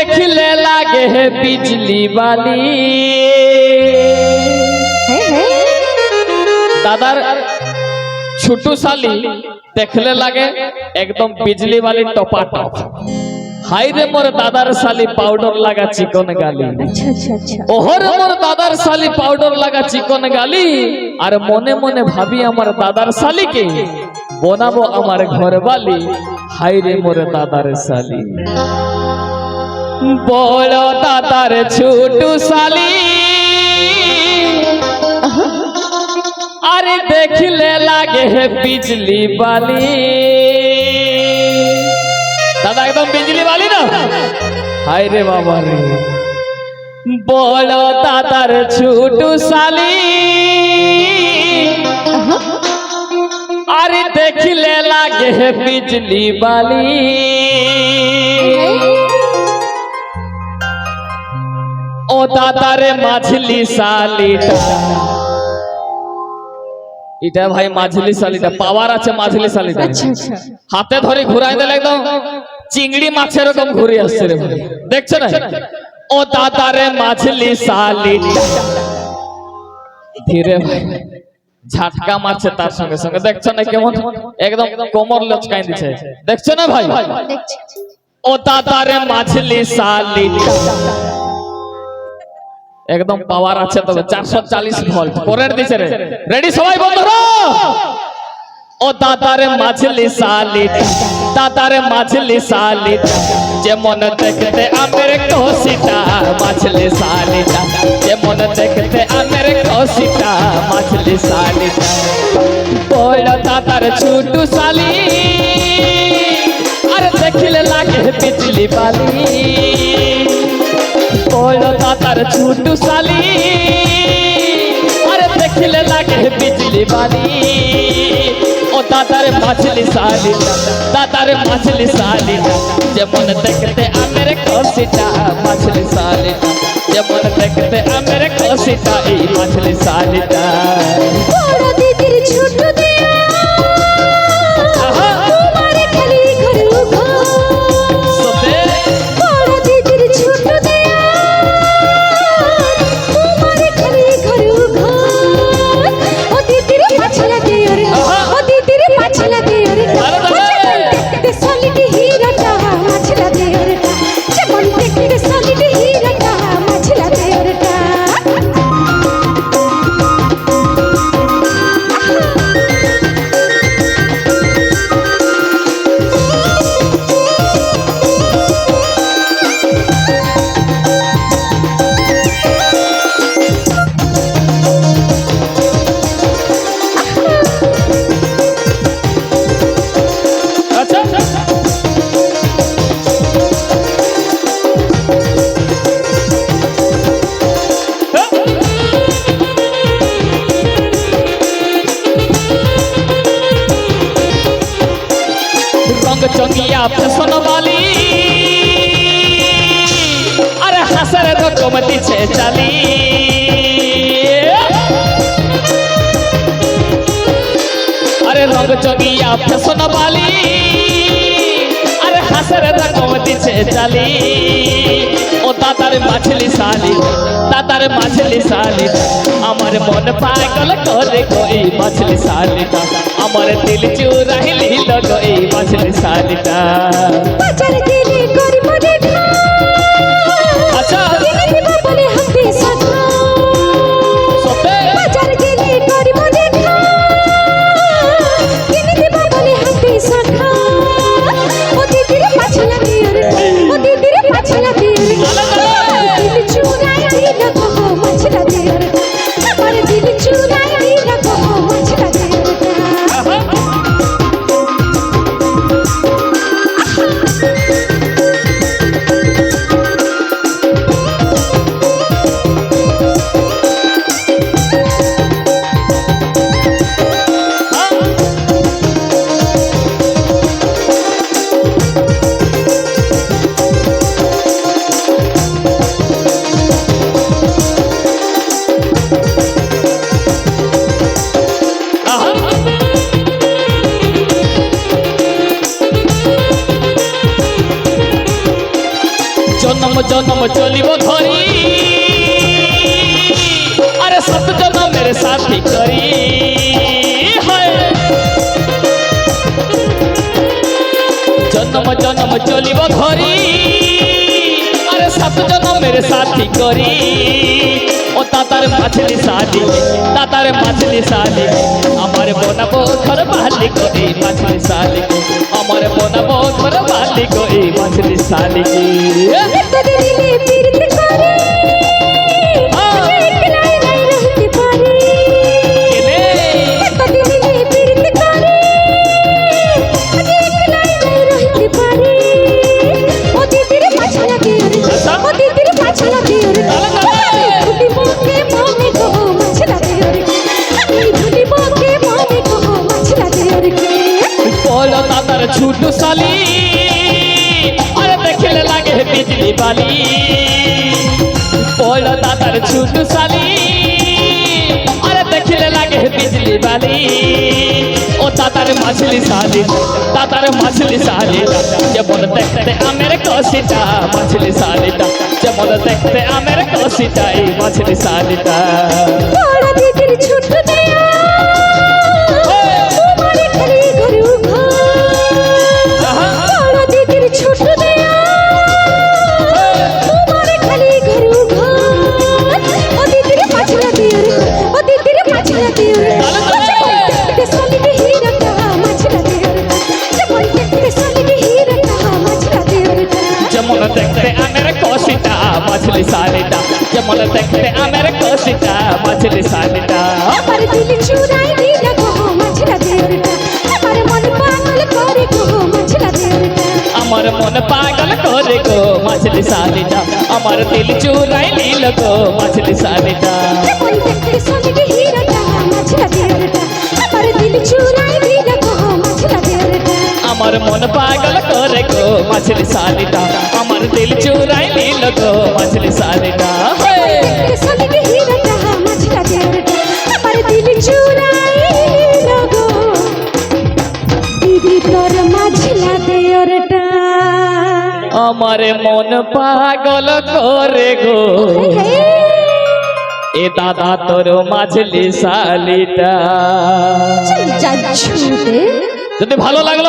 দেখলে লাগে বিজলি বালি দাদার ছুটু শালি দেখলে লাগে একদম বিজলি বালি টপা টপ হাইরে মোর দাদার শালি পাউডার লাগা চিকন গালি ওহর মোর দাদার শালি পাউডার লাগা চিকন গালি আর মনে মনে ভাবি আমার দাদার শালিকে বনাবো আমার ঘর বালি হাইরে মোর দাদার শালি বড় দাদার ছোট শালি। আরে দেখলে লাগে বিজলি বালি। দাদা, একদম বিজলি বালি না? হাই রে বাবা রে। বড় দাদার ছোট শালি। আরে দেখলে লাগে বিজলি বালি। দাদারে শালিটা এটা ভাই মাঝলি পাওয়ার আছে মাঝলি আচ্ছা আচ্ছা। হাতে ধরে ঘুরাই দিলে একদম চিংড়ি মাছের এরকম ঘুরে আসছে রে ভাই। দেখছ না? ও দাদারে মাছলি শালিটা ধীরে ভাই ঝাটকা মারছে তার সঙ্গে সঙ্গে। দেখছ না কেমন? একদম কোমর লচকাই দিছে। দেখছ না ভাই? ও দাদারে মাছলি শালিটা একদম পাওয়ার আছে তবে চারশো চালিশ ভোল্ট পরের দিছে রে রেডি সবাই বন্ধুরা? ও দাদারে মাছলি শালিট দাদারে মাছলি শালিট যেমন দেখতে আমের কষিটা মাছলি শালিটা যেমন দেখতে আমের কষিটা মাছলি শালিটা বড় দাদার ছোট শালি আর দেখিলে লাগে বিজলি বালি। বড় দাদার ছোট শালি আরে দেখিলে লাগে বিজলি বালি ও দাদার মাছলি শালি দাদার মাছলি শালি যেমন দেখতে আমের কষিটা মাছলি শালিটা যেমন দেখতে আমের কষিটা এই মাছলি শালিটা বড় দিদির ছোট দেয়া চঙ্গিয়া ফেশন বালি। আরে হাসার রকম দিছে চালি। আরে রঙ চগিয়া ফেশন বালি। রকম দিছে চালি। ও দাদার মাছলি শালি দাদার মাছলি শালি আমার মন পাগল করে গো এই মাছলি শালিটা আমার দিল চুরাইলি গো এই মাছলি শালিটা বাজার গেলে গরিব দেখা আচ্ছা। বলে হাতে সাথা জনম চলিব ধরি। আরে সত জনমের সাথী করি। জনম জনম চলিব ধরি। আরে সাত জনমের সাথী করি। ও তাতার মাছলি সাদি তাতার মাছলি সাদি আমার বনাবো ঘর বালি করি মাছলি সাদি আমার বনাবো ঘর বালি করি মাছলি শালি বালি বল তাতার ছুট শালি। আরে দেখলে লাগে বিজলি বালি। ও তাতার মাছলি শালি, তাতার মাছলি শালি। যেমন দেখতে আমের কষিটা মাছলি শালিটা। যেমন দেখতে আমের কষিটা, এই মাছলি বড় ছোট মাছলি শালিটা যেমন দেখতে আমের কষিটা মাছলি শালিটা আমার দিল চুরাই দিল গো মাছলা দেরটা আমার মন পাগল করে গো মাছলা দেরটা আমার মন পাগল করে গো মাছলি শালিটা আমার দিল চুরাই নীল গো মাছলি শালিটা যেমন দেখতে সলিকে হীরাটা মাছলা দেরটা আমার দিল চুরাই আমার মন পাগল করে গো মাছলি শালিটা। আমার দিল চুরাই নীল গো মাছলি দেরটা আমার মন পাগল করে গো। এ দাদা তোর মাছলি শালিটা। যদি ভালো লাগল